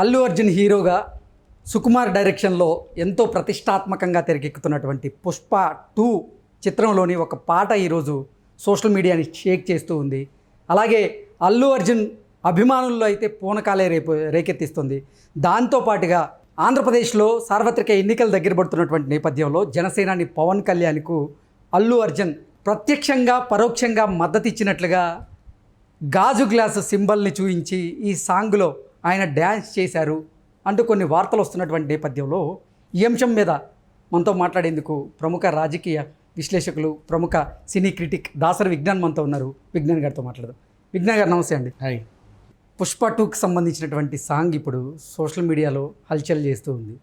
అల్లు అర్జున్ హీరోగా సుకుమార్ డైరెక్షన్లో ఎంతో ప్రతిష్టాత్మకంగా తెరకెక్కుతున్నటువంటి పుష్ప టూ చిత్రంలోని ఒక పాట ఈరోజు సోషల్ మీడియాని షేక్ చేస్తూ ఉంది. అలాగే అల్లు అర్జున్ అభిమానుల్లో అయితే పూనకాలే రేపు రేకెత్తిస్తుంది. దాంతోపాటుగా ఆంధ్రప్రదేశ్లో సార్వత్రిక ఎన్నికలు దగ్గర పడుతున్నటువంటి నేపథ్యంలో జనసేనాని పవన్ కళ్యాణ్కు అల్లు అర్జున్ ప్రత్యక్షంగా పరోక్షంగా మద్దతిచ్చినట్లుగా గాజు గ్లాసు సింబల్ని చూపించి ఈ సాంగ్లో ఆయన డ్యాన్స్ చేశారు అంటూ కొన్ని వార్తలు వస్తున్నటువంటి నేపథ్యంలో ఈ అంశం మీద మనతో మాట్లాడేందుకు ప్రముఖ రాజకీయ విశ్లేషకులు ప్రముఖ సినీ క్రిటిక్ దాసరి విజ్ఞాన్ మనతో ఉన్నారు. విజ్ఞాన్ గారితో మాట్లాడదాం. విజ్ఞాన్ గారు నమస్తే అండి. హాయ్. పుష్ప టూకి సంబంధించినటువంటి సాంగ్ ఇప్పుడు సోషల్ మీడియాలో హల్చల్ చేస్తూ ఉంది.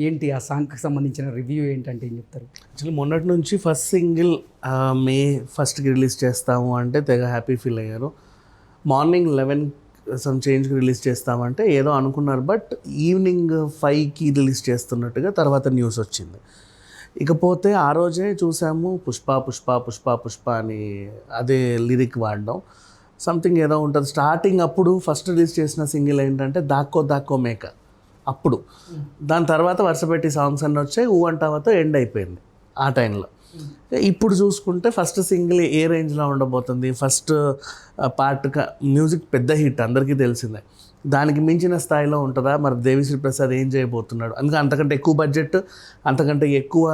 ఏంటి ఆ సాంగ్కి సంబంధించిన రివ్యూ ఏంటంటే ఏం చెప్తారు? యాక్చువల్లీ మొన్నటి నుంచి ఫస్ట్ సింగిల్ మే ఫస్ట్కి రిలీజ్ చేస్తాము అంటే తెగ హ్యాపీ ఫీల్ అయ్యారు. మార్నింగ్ లెవెన్ సమ్ చేంజ్కి రిలీజ్ చేస్తామంటే ఏదో అనుకున్నారు బట్ ఈవినింగ్ ఫైవ్కి రిలీజ్ చేస్తున్నట్టుగా తర్వాత న్యూస్ వచ్చింది. ఇకపోతే ఆ రోజే చూసాము పుష్ప పుష్ప పుష్ప పుష్ప అని అదే లిరిక్ వాడడం. సంథింగ్ ఏదో ఉంటుంది. స్టార్టింగ్ అప్పుడు ఫస్ట్ రిలీజ్ చేసిన సింగిల్ ఏంటంటే దాక్కో దాక్కో మేక. అప్పుడు. దాని తర్వాత వరుసపెట్టి సాంగ్స్ అన్నీ వచ్చాయి. ఊ అంటావతో ఎండ్ అయిపోయింది. ఆ టైంలో ఇప్పుడు చూసుకుంటే ఫస్ట్ సింగిల్ ఏ రేంజ్లో ఉండబోతుంది. ఫస్ట్ పార్ట్ మ్యూజిక్ పెద్ద హిట్ అందరికీ తెలిసిందే. దానికి మించిన స్థాయిలో ఉంటుందా? మరి దేవిశ్రీ ప్రసాద్ ఏం చేయబోతున్నాడు? అందుకే అంతకంటే ఎక్కువ బడ్జెట్ అంతకంటే ఎక్కువ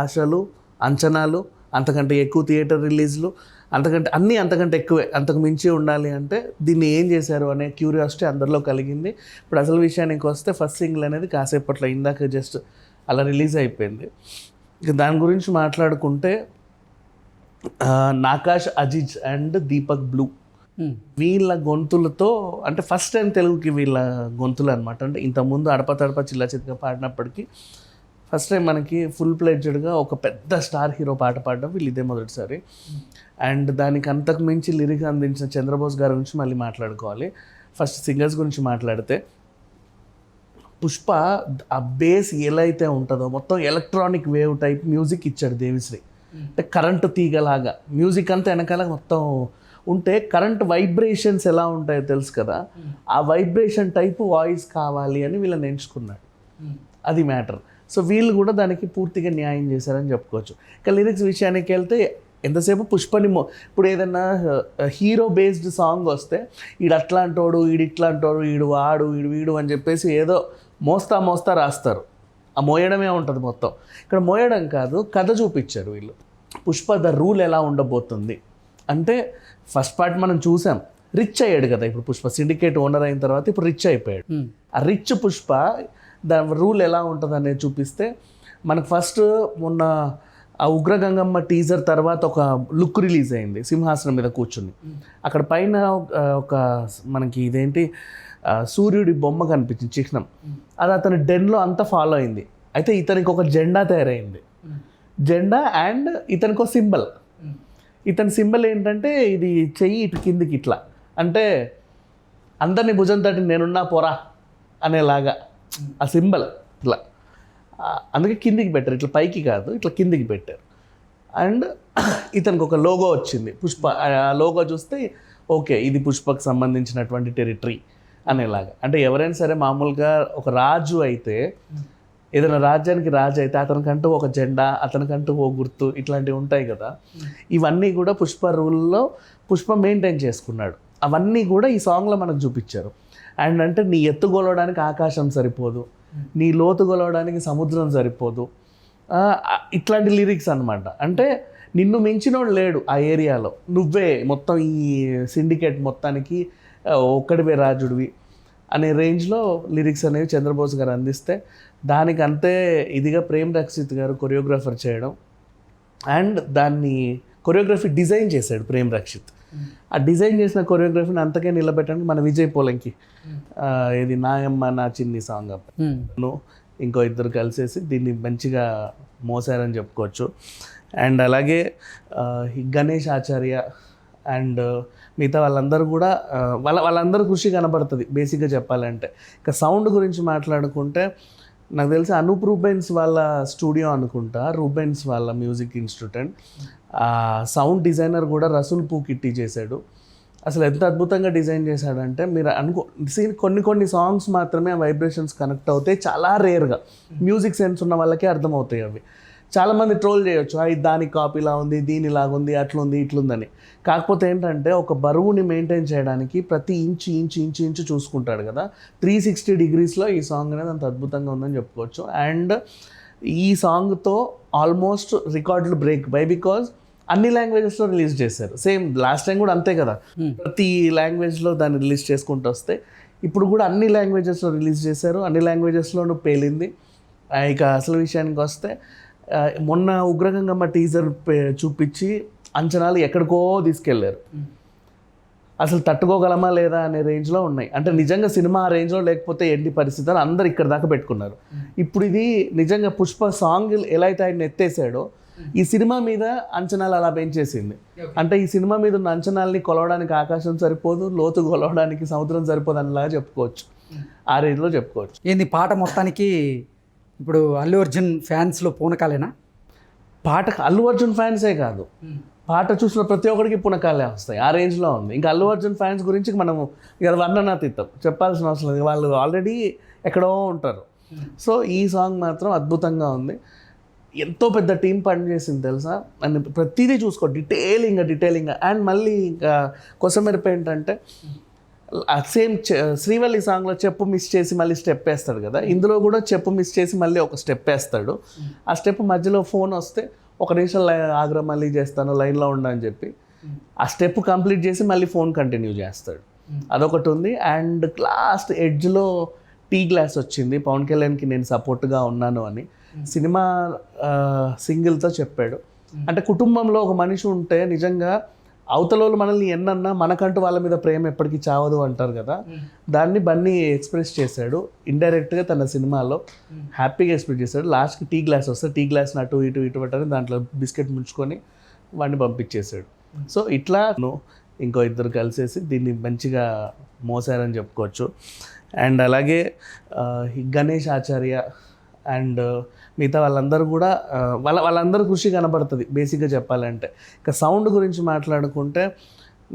ఆశలు అంచనాలు అంతకంటే ఎక్కువ థియేటర్ రిలీజ్లు అంతకంటే అన్నీ అంతకంటే ఎక్కువే. అంతకు మించి ఉండాలి అంటే దీన్ని ఏం చేశారు అనే క్యూరియాసిటీ అందరిలో కలిగింది. ఇప్పుడు అసలు విషయానికి వస్తే ఫస్ట్ సింగిల్ అనేది కాసేపట్లో ఇందాక జస్ట్ అలా రిలీజ్ అయిపోయింది. ఇక దాని గురించి మాట్లాడుకుంటే నాకాష్ అజిజ్ అండ్ దీపక్ బ్లూ. వీళ్ళ గొంతులతో అంటే ఫస్ట్ టైం తెలుగుకి వీళ్ళ గొంతులు అనమాట అంటే ఇంతకుముందు అడప తడప చిల్ల చితక పాడినప్పటికీ ఫస్ట్ టైం మనకి ఫుల్ ప్లేజ్డ్గా ఒక పెద్ద స్టార్ హీరో పాట పాడడం వీళ్ళు ఇదే మొదటిసారి. అండ్ దానికి అంతకు మించి లిరిక్ అందించిన చంద్రబోస్ గారి గురించి మళ్ళీ మాట్లాడుకోవాలి. ఫస్ట్ సింగర్స్ గురించి మాట్లాడితే పుష్ప ఆ బేస్ ఎలా అయితే ఉంటుందో మొత్తం ఎలక్ట్రానిక్ వేవ్ టైప్ మ్యూజిక్ ఇచ్చాడు దేవిశ్రీ. అంటే కరెంటు తీగలాగా. మ్యూజిక్ అంతా వెనకాల మొత్తం ఉంటే కరెంట్ వైబ్రేషన్స్ ఎలా ఉంటాయో తెలుసు కదా? ఆ వైబ్రేషన్ టైప్ వాయిస్ కావాలి అని వీళ్ళని ఎంచుకున్నాడు. అది మ్యాటర్. సో వీళ్ళు కూడా దానికి పూర్తిగా న్యాయం చేశారని చెప్పుకోవచ్చు. ఇక లిరిక్స్ విషయానికి వెళ్తే ఎంతసేపు పుష్పని మో ఇప్పుడు ఏదన్నా హీరో బేస్డ్ సాంగ్ వస్తే ఈడు అట్లాంటోడు ఈడు ఇట్లాంటోడు ఈడు వాడు ఈడు వీడు అని చెప్పేసి ఏదో మోస్తా మోస్తా రాస్తారు. ఆ మోయడమే ఉంటుంది మొత్తం. ఇక్కడ మోయడం కాదు కథ చూపించారు వీళ్ళు. పుష్ప ద రూల్ ఎలా ఉండబోతుంది? అంటే ఫస్ట్ పార్ట్ మనం చూసాం రిచ్ అయ్యాడు కదా ఇప్పుడు పుష్ప. సిండికేట్ ఓనర్ అయిన తర్వాత ఇప్పుడు రిచ్ అయిపోయాడు. ఆ రిచ్ పుష్ప దాని రూల్ ఎలా ఉంటుంది అనేది చూపిస్తే మనకు ఫస్ట్ మొన్న ఆ ఉగ్రగంగమ్మ టీజర్ తర్వాత ఒక లుక్ రిలీజ్ అయింది సింహాసనం మీద కూర్చుని. అక్కడ పైన ఒక మనకి ఇదేంటి సూర్యుడి బొమ్మ కనిపించింది చిహ్నం. అది అతని డెన్లో అంతా ఫాలో అయింది. అయితే ఇతనికి ఒక జెండా తయారైంది. జెండా అండ్ ఇతనికి ఒక సింబల్. ఇతని సింబల్ ఏంటంటే ఇది చెయ్యి ఇటు కిందికి ఇట్లా. అంటే అందరినీ భుజం తట్టి నేనున్నా పోరా అనేలాగా ఆ సింబల్ ఇట్లా. అందుకే కిందికి పెట్టారు. ఇట్లా పైకి కాదు ఇట్లా కిందికి పెట్టారు. అండ్ ఇతనికి ఒక లోగో వచ్చింది. పుష్ప ఆ లోగో చూస్తే ఓకే ఇది పుష్పకు సంబంధించినటువంటి టెరిటరీ. అనేలాగా. అంటే ఎవరైనా సరే మామూలుగా ఒక రాజు అయితే ఏదైనా రాజ్యానికి రాజు అయితే అతనికంటూ ఒక జెండా అతనికంటూ ఓ గుర్తు ఇట్లాంటివి ఉంటాయి కదా. ఇవన్నీ కూడా పుష్ప రూల్లో పుష్ప మెయింటైన్ చేసుకున్నాడు. అవన్నీ కూడా ఈ సాంగ్లో మనకు చూపించారు. అండ్ అంటే నీ ఎత్తుగొలవడానికి ఆకాశం సరిపోదు. నీ లోతు గొలవడానికి సముద్రం సరిపోదు. ఇట్లాంటి లిరిక్స్ అన్నమాట. అంటే నిన్ను మించినోడు లేడు ఆ ఏరియాలో. నువ్వే మొత్తం ఈ సిండికేట్ మొత్తానికి ఒక్కడివే రాజుడివి అనే రేంజ్లో లిరిక్స్ అనేవి చంద్రబోస్ గారు అందిస్తే దానికి అంతే ఇదిగా ప్రేమ్ రక్షిత్ గారు కొరియోగ్రాఫర్ చేయడం. అండ్ దాన్ని కొరియోగ్రఫీ డిజైన్ చేశాడు ప్రేమ్ రక్షిత్. ఆ డిజైన్ చేసిన కొరియోగ్రఫీని అంతకే నిలబెట్టడానికి మన విజయ్ పోలంకి ఇది నాయమ్మ నా చిన్ని సాంగ్ అప్పుడు ఇంకో ఇద్దరు కలిసేసి దీన్ని మంచిగా మోసారని చెప్పుకోవచ్చు. అండ్ అలాగే గణేష్ ఆచార్య అండ్ మిగతా వాళ్ళందరూ కూడా వాళ్ళ వాళ్ళందరూ కృషి కనబడుతుంది బేసిక్గా చెప్పాలంటే. ఇక సౌండ్ గురించి మాట్లాడుకుంటే నాకు తెలిసి అనూప్ రూబెన్స్ వాళ్ళ స్టూడియో అనుకుంటా రూబెన్స్ వాళ్ళ మ్యూజిక్ ఇన్స్టిట్యూట్. సౌండ్ డిజైనర్ కూడా రసూల్ పూకిట్టి చేశాడు. అసలు ఎంత అద్భుతంగా డిజైన్ చేశాడంటే మీరు అనుకో సీన్ కొన్ని కొన్ని సాంగ్స్ మాత్రమే ఆ వైబ్రేషన్స్ కనెక్ట్ అవుతాయి చాలా రేర్గా. మ్యూజిక్ సెన్స్ ఉన్న వాళ్ళకే అర్థమవుతాయి అవి. చాలామంది ట్రోల్ చేయొచ్చు. "ఆ, ఇది దానికి కాపీలా ఉంది దీని ఇలాగుంది అట్లుంది ఇట్లుందని. కాకపోతే ఏంటంటే ఒక బరువుని మెయింటైన్ చేయడానికి ప్రతి ఇంచు ఇంచు ఇంచు ఇంచు చూసుకుంటాడు కదా. త్రీ సిక్స్టీ డిగ్రీస్లో ఈ సాంగ్ అనేది అంత అద్భుతంగా ఉందని చెప్పుకోవచ్చు. అండ్ ఈ సాంగ్తో ఆల్మోస్ట్ రికార్డులు బ్రేక్ బై బికాజ్ అన్ని లాంగ్వేజెస్లో రిలీజ్ చేశారు. సేమ్ లాస్ట్ టైం కూడా అంతే కదా. ప్రతి లాంగ్వేజ్లో దాన్ని రిలీజ్ చేసుకుంటూ వస్తే ఇప్పుడు కూడా అన్ని లాంగ్వేజెస్లో రిలీజ్ చేశారు. అన్ని లాంగ్వేజెస్లోనూ పేలింది. ఇక అసలు విషయానికి వస్తే మొన్న ఉగ్రగంగమ్మ టీజర్ చూపించి అంచనాలు ఎక్కడికో తీసుకెళ్ళారు. అసలు తట్టుకోగలమా లేదా అనే రేంజ్లో ఉన్నాయి. అంటే నిజంగా సినిమా ఆ రేంజ్లో లేకపోతే ఏంటి పరిస్థితి అని అందరు ఇక్కడ దాకా పెట్టుకున్నారు. ఇప్పుడు ఇది నిజంగా పుష్ప సాంగ్ ఎలా అయితే ఆయన ఎత్తేసాడో ఈ సినిమా మీద అంచనాలు అలా పెంచేసింది. అంటే ఈ సినిమా మీద ఉన్న అంచనాల్ని కొలవడానికి ఆకాశం సరిపోదు లోతు కొలవడానికి సముద్రం సరిపోదు అనేలాగా చెప్పుకోవచ్చు. ఆ రేంజ్లో చెప్పుకోవచ్చు. ఏంది పాట మొత్తానికి ఇప్పుడు అల్లు అర్జున్ ఫ్యాన్స్లో పూనకాలేనా? పాట అల్లు అర్జున్ ఫ్యాన్సే కాదు. పాట చూసిన ప్రతి ఒక్కరికి పునకాలే వస్తాయి. ఆ రేంజ్లో ఉంది. ఇంకా అల్లు అర్జున్ ఫ్యాన్స్ గురించి మనము ఇక వర్ణనాతీతం. చెప్పాల్సిన అవసరం లేదు. వాళ్ళు ఆల్రెడీ ఎక్కడో ఉంటారు. సో ఈ సాంగ్ మాత్రం అద్భుతంగా ఉంది. ఎంతో పెద్ద టీం పనిచేసింది తెలుసా? అండ్ ప్రతిదీ చూసుకో డీటెయిలింగ్ డీటెయిలింగ్ అండ్ మళ్ళీ ఇంకా కొసమెరుపు ఏంటంటే సేమ్ శ్రీవల్లి సాంగ్లో చెప్పు మిస్ చేసి మళ్ళీ స్టెప్ వేస్తాడు కదా. ఇందులో కూడా చెప్పు మిస్ చేసి మళ్ళీ ఒక స్టెప్ వేస్తాడు. ఆ స్టెప్ మధ్యలో ఫోన్ వస్తే ఒక నిమిషం లై ఆగ్రా మళ్ళీ చేస్తాను లైన్లో ఉండని అని చెప్పి ఆ స్టెప్ కంప్లీట్ చేసి మళ్ళీ ఫోన్ కంటిన్యూ చేస్తాడు. అదొకటి ఉంది. అండ్ లాస్ట్ ఎడ్జ్లో టీ గ్లాస్ వచ్చింది. పవన్ కళ్యాణ్కి నేను సపోర్ట్గా ఉన్నాను అని. సినిమా సింగిల్తో చెప్పాడు. అంటే కుటుంబంలో ఒక మనిషి ఉంటే నిజంగా అవతలోళ్ళు మనల్ని ఎన్నన్నా మనకంటూ వాళ్ళ మీద ప్రేమ ఎప్పటికీ చావదు అంటారు కదా. దాన్ని బన్నీ ఎక్స్ప్రెస్ చేశాడు. ఇండైరెక్ట్గా తన సినిమాలో హ్యాపీగా ఎక్స్ప్రెస్ చేశాడు. లాస్ట్కి టీ గ్లాస్ వస్తే టీ గ్లాస్ అటు ఇటు ఇటు పెట్టని దాంట్లో బిస్కెట్ ముంచుకొని వాడిని పంపించేశాడు. సో ఇట్లా ఇంకో ఇద్దరు కలిసేసి దీన్ని మంచిగా మోసారని చెప్పుకోవచ్చు. అండ్ అలాగే గణేష్ ఆచార్య అండ్ మిగతా వాళ్ళందరూ కూడా వాళ్ళ వాళ్ళందరూ కృషి కనబడుతుంది బేసిక్గా చెప్పాలంటే. ఇక సౌండ్ గురించి మాట్లాడుకుంటే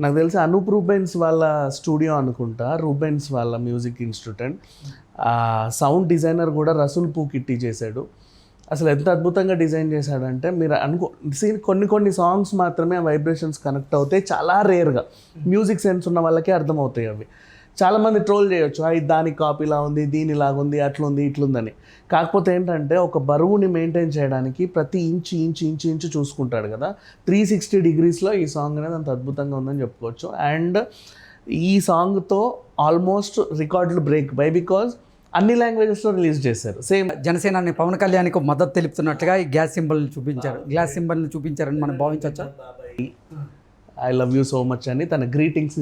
నాకు తెలిసి అనూప్ రూబెన్స్ వాళ్ళ స్టూడియో అనుకుంటా రూబెన్స్ వాళ్ళ మ్యూజిక్ ఇన్స్టిట్యూట్. సౌండ్ డిజైనర్ కూడా రసూల్ పూకిట్టి చేశాడు. అసలు ఎంత అద్భుతంగా డిజైన్ చేశాడంటే మీరు అనుకో సీన్ కొన్ని కొన్ని సాంగ్స్ మాత్రమే ఆ వైబ్రేషన్స్ కనెక్ట్ అవుతాయి చాలా రేర్గా. మ్యూజిక్ సెన్స్ ఉన్న వాళ్ళకే అర్థమవుతాయి అవి. చాలామంది ట్రోల్ చేయొచ్చు. "ఆ, ఇది దానికి కాపీలా ఉంది దీని ఇలాగుంది అట్లుంది ఇట్లుందని. కాకపోతే ఏంటంటే ఒక బరువుని మెయింటైన్ చేయడానికి ప్రతి ఇంచు ఇంచు ఇంచు ఇంచు చూసుకుంటాడు కదా. త్రీ సిక్స్టీ డిగ్రీస్లో ఈ సాంగ్ అనేది అంత అద్భుతంగా ఉందని చెప్పుకోవచ్చు. అండ్ ఈ సాంగ్తో ఆల్మోస్ట్ రికార్డులు బ్రేక్ బై బికాజ్ అన్ని లాంగ్వేజెస్లో రిలీజ్ చేశారు. సేమ్ జనసేనాని పవన్ కళ్యాణ్కి మద్దతు తెలుపుతున్నట్టుగా ఈ గ్యాస్ సింబల్ చూపించారు. గ్యాస్ సింబల్ని చూపించారని మనం భావించవచ్చా? I love you so much అని తన గ్రీటింగ్స్ని